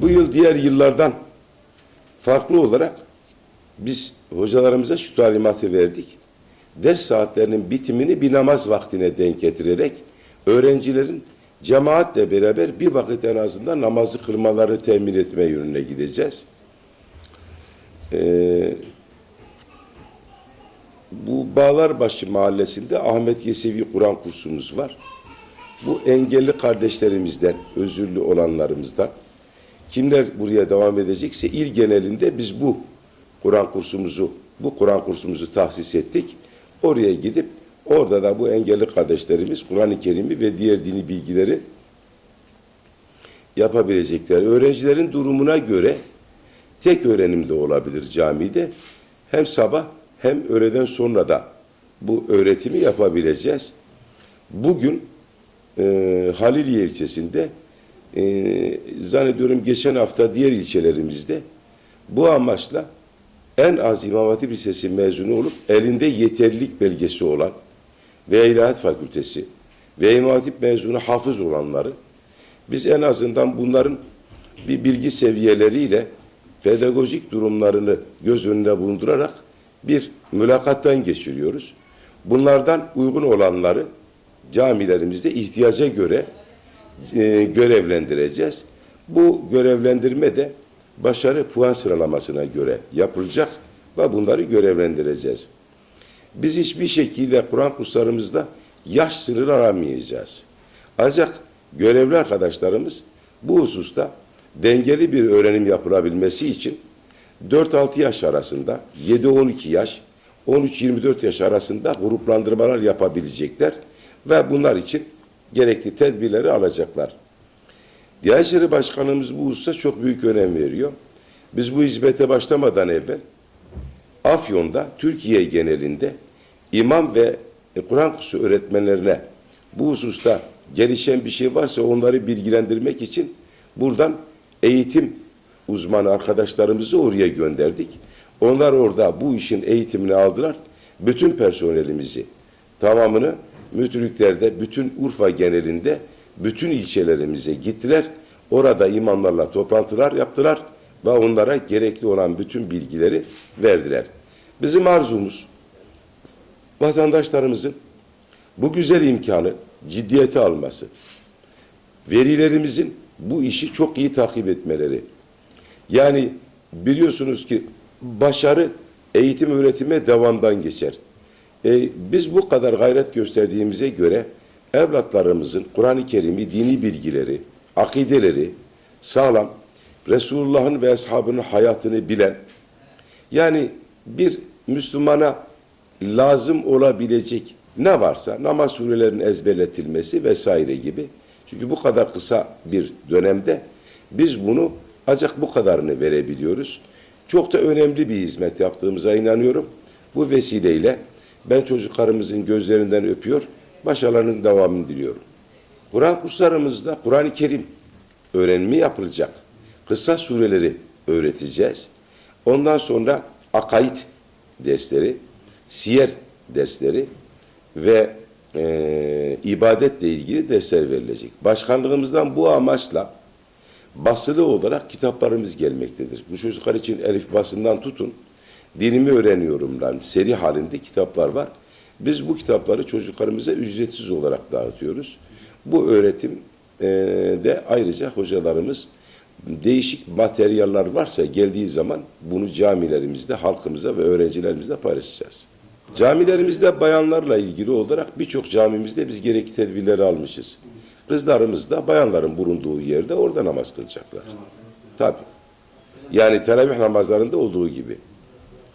Bu yıl diğer yıllardan farklı olarak biz hocalarımıza şu talimatı verdik. Ders saatlerinin bitimini bir namaz vaktine denk getirerek öğrencilerin cemaatle beraber bir vakit en azından namazı kılmalarını temin etme yönüne gideceğiz. Ee, bu Bağlarbaşı mahallesinde Ahmet Yesevi Kur'an kursumuz var. Bu engelli kardeşlerimizden, özürlü olanlarımızdan kimler buraya devam edecekse il genelinde biz bu Kur'an kursumuzu, bu Kur'an kursumuzu tahsis ettik. Oraya gidip orada da bu engelli kardeşlerimiz Kur'an-ı Kerim'i ve diğer dini bilgileri yapabilecekler. Öğrencilerin durumuna göre tek öğrenim de olabilir camide. Hem sabah hem öğleden sonra da bu öğretimi yapabileceğiz. Bugün e, Haliliye ilçesinde e, zannediyorum geçen hafta diğer ilçelerimizde bu amaçla en az İmam Hatip Lisesi mezunu olup elinde yeterlilik belgesi olan ve İlahiyat Fakültesi ve İmam Hatip mezunu hafız olanları biz en azından bunların bir bilgi seviyeleriyle pedagojik durumlarını göz önünde bulundurarak bir mülakattan geçiriyoruz. Bunlardan uygun olanları camilerimizde ihtiyaca göre e, görevlendireceğiz. Bu görevlendirme de başarı puan sıralamasına göre yapılacak ve bunları görevlendireceğiz. Biz hiçbir şekilde Kur'an kurslarımızda yaş sınırı aramayacağız. Ancak görevli arkadaşlarımız bu hususta dengeli bir öğrenim yapılabilmesi için 4-6 yaş arasında, 7-12 yaş, 13-24 yaş arasında gruplandırmalar yapabilecekler ve bunlar için gerekli tedbirleri alacaklar. Diyanet İşleri Başkanımız bu hususa çok büyük önem veriyor. Biz bu hizmete başlamadan evvel Afyon'da, Türkiye genelinde imam ve Kur'an kursu öğretmenlerine bu hususta gelişen bir şey varsa onları bilgilendirmek için buradan eğitim uzmanı arkadaşlarımızı oraya gönderdik. Onlar orada bu işin eğitimini aldılar. Bütün personelimizi tamamını müdürlüklerde, bütün Urfa genelinde bütün ilçelerimize gittiler. Orada imamlarla toplantılar yaptılar ve onlara gerekli olan bütün bilgileri verdiler. Bizim arzumuz vatandaşlarımızın bu güzel imkanı ciddiyete alması, verilerimizin bu işi çok iyi takip etmeleri. Yani biliyorsunuz ki başarı eğitim öğretime devamdan geçer. E, biz bu kadar gayret gösterdiğimize göre evlatlarımızın Kur'an-ı Kerim'i, dini bilgileri, akideleri sağlam, Resulullah'ın ve ashabının hayatını bilen, yani bir Müslümana lazım olabilecek ne varsa namaz surelerinin ezberletilmesi vesaire gibi. Çünkü bu kadar kısa bir dönemde biz bunu ancak bu kadarını verebiliyoruz. Çok da önemli bir hizmet yaptığımıza inanıyorum. Bu vesileyle ben çocuklarımızın gözlerinden öpüyor, başarılarının devamını diliyorum. Kur'an kurslarımızda Kur'an-ı Kerim öğrenimi yapılacak. Kısa sureleri öğreteceğiz. Ondan sonra akaid dersleri, siyer dersleri ve e, ibadetle ilgili dersler verilecek. Başkanlığımızdan bu amaçla basılı olarak kitaplarımız gelmektedir. Bu çocuklar için Elif basından tutun, dinimi öğreniyorum lan seri halinde kitaplar var. Biz bu kitapları çocuklarımıza ücretsiz olarak dağıtıyoruz. Bu öğretim e, de ayrıca hocalarımız değişik materyaller varsa geldiği zaman bunu camilerimizde, halkımıza ve öğrencilerimizle paylaşacağız. Camilerimizde bayanlarla ilgili olarak birçok camimizde biz gerekli tedbirleri almışız. Kızlarımız da bayanların bulunduğu yerde orada namaz kılacaklar. Tabii. Yani teravih namazlarında olduğu gibi.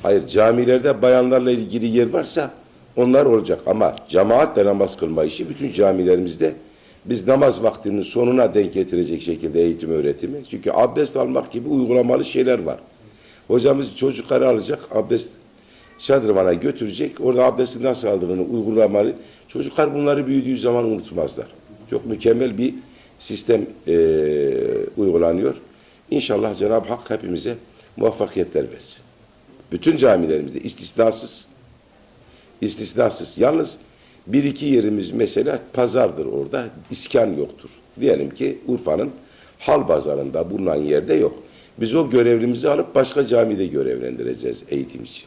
Hayır camilerde bayanlarla ilgili yer varsa onlar olacak ama cemaatle namaz kılma işi bütün camilerimizde biz namaz vaktinin sonuna denk getirecek şekilde eğitim öğretimi. Çünkü abdest almak gibi uygulamalı şeyler var. Hocamız çocukları alacak, abdest şadırvana götürecek. Orada abdesti nasıl aldığını uygulamalı. Çocuklar bunları büyüdüğü zaman unutmazlar. Çok mükemmel bir sistem e, uygulanıyor. İnşallah Cenab-ı Hak hepimize muvaffakiyetler versin. Bütün camilerimizde istisnasız, istisnasız. Yalnız bir iki yerimiz mesela pazardır orada, iskan yoktur. Diyelim ki Urfa'nın hal pazarında bulunan yerde yok. Biz o görevlimizi alıp başka camide görevlendireceğiz eğitim için.